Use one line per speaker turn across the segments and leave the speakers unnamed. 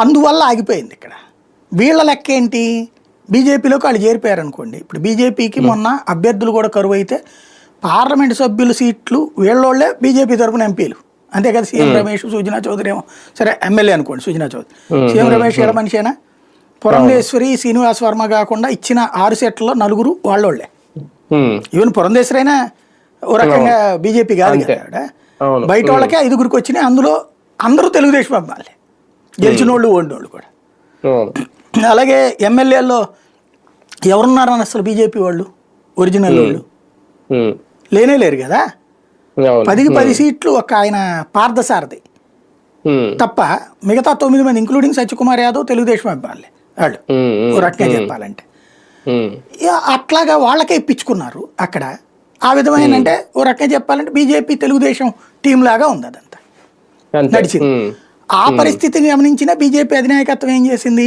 అందువల్ల ఆగిపోయింది ఇక్కడ. వీళ్ళ లెక్క ఏంటి? బీజేపీలోకి వాళ్ళు చేరిపోయారు అనుకోండి ఇప్పుడు బీజేపీకి మొన్న అభ్యర్థులు కూడా కరువు అయితే పార్లమెంట్ సభ్యుల సీట్లు వీళ్ళోళ్ళే బీజేపీ తరపున ఎంపీలు. అంతే కదా సీఎం రమేష్ సుజనా చౌదరి ఏమో. సరే ఎమ్మెల్యే అనుకోండి సుజనా చౌదరి. సీఎం రమేష్ ఏడ మనిషేనా? పురంధేశ్వరి శ్రీనివాస్ వర్మ కాకుండా ఇచ్చిన ఆరు సీట్లలో నలుగురు వాళ్ళోళ్ళే ఈవెన్ పురంధేశ్వరి అయినా ఓ రకంగా బీజేపీ కాదు. బయట వాళ్ళకే ఐదుగురికి వచ్చినాయి. అందులో అందరూ తెలుగుదేశం అమ్మాలి. గెలిచిన వాళ్ళు ఓడినోళ్ళు కూడా. అలాగే ఎమ్మెల్యేల్లో ఎవరున్నారని అసలు బీజేపీ వాళ్ళు? ఒరిజినల్ వాళ్ళు? లేనే లేరు కదా. పదికి పది సీట్లు ఒక ఆయన పార్థసారథి. తప్ప మిగతా తొమ్మిది మంది ఇంక్లూడింగ్ సత్యకుమార్ యాదవ్ తెలుగుదేశం అబ్బాయిలే వాళ్ళు. ఓ రకంగా చెప్పాలంటే. అట్లాగా వాళ్ళకే ఇప్పించుకున్నారు అక్కడ. ఆ విధమైన అంటే ఓ రకంగా చెప్పాలంటే బీజేపీ తెలుగుదేశం టీం లాగా ఉంది అదంతా. నడిచింది. ఆ పరిస్థితిని గమనించిన బీజేపీ అధినాయకత్వం ఏం చేసింది?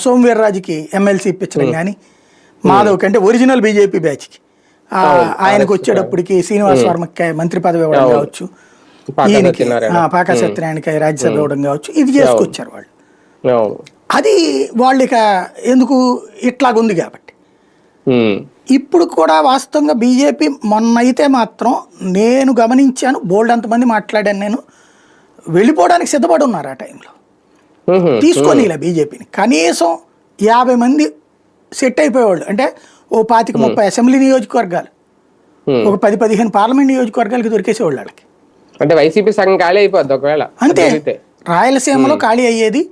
సోమవీర్రాజుకి ఎమ్మెల్సీ ఇప్పించడం కానీ మాధవ్కి అంటే ఒరిజినల్ బీజేపీ బ్యాచ్కి ఆ, ఆయనకు వచ్చేటప్పటికి శ్రీనివాస్ వర్మకి మంత్రి పదవి ఇవ్వడం కావచ్చు.
పాకా
ఈయనకి పాకా సత్యనారాయణకి రాజ్యసభ ఇవ్వడం కావచ్చు. ఇది చేసుకొచ్చారు వాళ్ళు.
అవును
అది వాళ్ళు ఇక ఎందుకు ఇట్లాగుంది కాబట్టి. ఇప్పుడు కూడా వాస్తవంగా బీజేపీ మొన్న అయితే మాత్రం నేను గమనించాను బోల్డ్ అంతమంది మాట్లాడాను నేను వెళ్ళిపోవడానికి సిద్ధపడి ఉన్నారు ఆ టైంలో తీసుకొని ఇలా బీజేపీని కనీసం యాభై మంది సెట్ అయిపోయేవాళ్ళు. అంటే ఓ పాతిక ముప్పై అసెంబ్లీ నియోజకవర్గాలు. ఒక పది పదిహేను పార్లమెంట్ నియోజకవర్గాలకి దొరికేసేవాళ్ళు వాళ్ళకి.
అంటే వైసీపీ సగం ఖాళీ అయిపోద్ది ఒకవేళ.
అంతే. రాయలసీమలో ఖాళీ అయ్యేది